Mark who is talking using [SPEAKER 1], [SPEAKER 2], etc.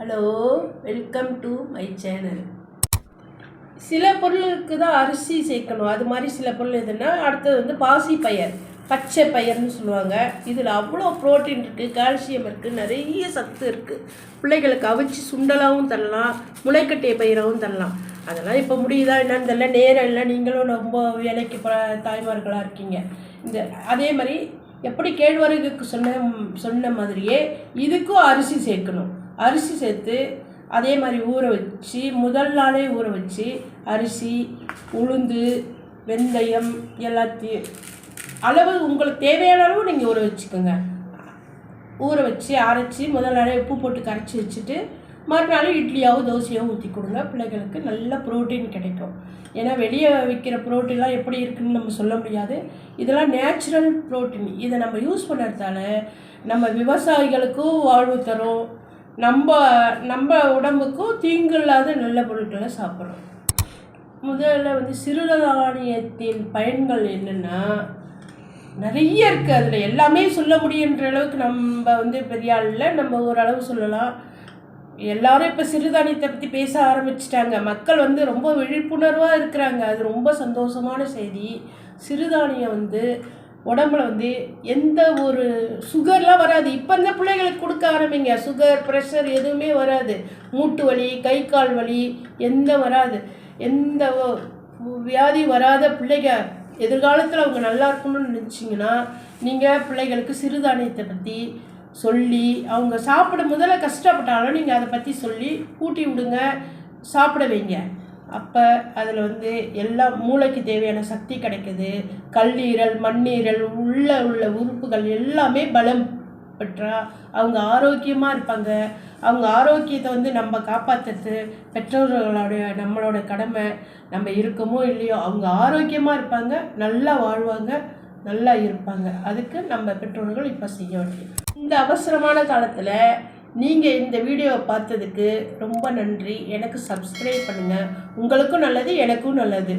[SPEAKER 1] Hello welcome to my channel சில பொருளுக்கு தான் அரிசி சேர்க்கணும். அது மாதிரி சில பொருள் எதுனா அடுத்தது வந்து பாசி பயிர் பச்சை பயிர்னு சொல்லுவாங்க. இதில் அவ்வளோ புரோட்டீன் இருக்குது கால்சியம் இருக்குது நிறைய சத்து இருக்குது பிள்ளைகளுக்கு அவிச்சு சுண்டலாகவும் தரலாம் முளைக்கட்டிய பயிராகவும் தரலாம். அதெல்லாம் இப்போ முடியுதா என்னன்னு தெரியல. நேரம் இல்லை. நீங்களும் ரொம்ப வேலைக்கு ப தாய்மார்களாக இருக்கீங்க. இந்த அதே மாதிரி எப்படி கேழ்வரகுக்கு சொன்ன சொன்ன மாதிரியே இதுக்கும் அரிசி சேர்க்கணும். அரிசி சேர்த்து அதே மாதிரி ஊற வச்சு முதல் நாளே ஊற வச்சு அரிசி உளுந்து வெந்தயம் எல்லாத்தையும் அளவு உங்களுக்கு தேவையான அளவு நீங்கள் ஊற வச்சுக்கோங்க. ஊற வச்சு அரைச்சி முதல் நாளே உப்பு போட்டு கரைச்சி வச்சுட்டு மறுநாள் இட்லியாவோ தோசையோ ஊற்றி கொடுங்க. பிள்ளைகளுக்கு நல்ல புரோட்டீன் கிடைக்கும். ஏன்னா வெளியே விற்கிற புரோட்டீன்லாம் எப்படி இருக்குன்னு நம்ம சொல்ல முடியாது. இதெல்லாம் நேச்சுரல் புரோட்டீன். இதை நம்ம யூஸ் பண்ணுறதால நம்ம விவசாயிகளுக்கும் வாழ்வு தரும். நம்ம நம்ம உடம்புக்கும் தீங்கு இல்லாத நல்ல பொருட்களை சாப்பிட்றோம். முதல்ல வந்து சிறுதானியத்தின் பயன்கள் என்னென்னா நிறைய இருக்குது அதில் எல்லாமே சொல்ல முடியுன்ற அளவுக்கு நம்ம வந்து பெரிய ஆள் நம்ம ஓரளவு சொல்லலாம். எல்லாரும் இப்போ சிறுதானியத்தை பற்றி பேச ஆரம்பிச்சிட்டாங்க. மக்கள் வந்து ரொம்ப விழிப்புணர்வாக இருக்கிறாங்க. அது ரொம்ப சந்தோஷமான செய்தி. சிறுதானியம் வந்து உடம்புல வந்து எந்த ஒரு சுகர்லாம் வராது. இப்போ இந்த பிள்ளைகளுக்கு கொடுக்க ஆரம்பிங்க. சுகர் ப்ரெஷர் எதுவுமே வராது. மூட்டு வலி கை கால் வலி எந்த வராது. எந்த வியாதி வராத பிள்ளைங்க எதிர்காலத்தில் அவங்க நல்லா இருக்கணும்னு நினச்சிங்கன்னா நீங்கள் பிள்ளைகளுக்கு சிறுதானியத்தை பற்றி சொல்லி அவங்க சாப்பிட முதல்ல கஷ்டப்பட்டாலும் நீங்கள் அதை பற்றி சொல்லி கூட்டி விடுங்க சாப்பிட வைங்க. அப்போ அதில் வந்து எல்லா மூளைக்கு தேவையான சக்தி கிடைக்குது. கல்லீரல் மண்ணீரல் உள்ள உள்ள உறுப்புகள் எல்லாமே பலம் பெற்றா அவங்க ஆரோக்கியமாக இருப்பாங்க. அவங்க ஆரோக்கியத்தை வந்து நம்ம காப்பாற்றுறது பெற்றோர்களுடைய நம்மளோட கடமை. நம்ம இருக்கமோ இல்லையோ அவங்க ஆரோக்கியமாக இருப்பாங்க நல்லா வாழ்வாங்க நல்லா இருப்பாங்க. அதுக்கு நம்ம பெற்றோர்கள் இப்போ செய்ய வேண்டியது. இந்த அவசரமான காலத்தில் நீங்கள் இந்த வீடியோவை பார்த்ததுக்கு ரொம்ப நன்றி. எனக்கு சப்ஸ்கிரைப் பண்ணுங்கள் உங்களுக்கும் நல்லது எனக்கும் நல்லது.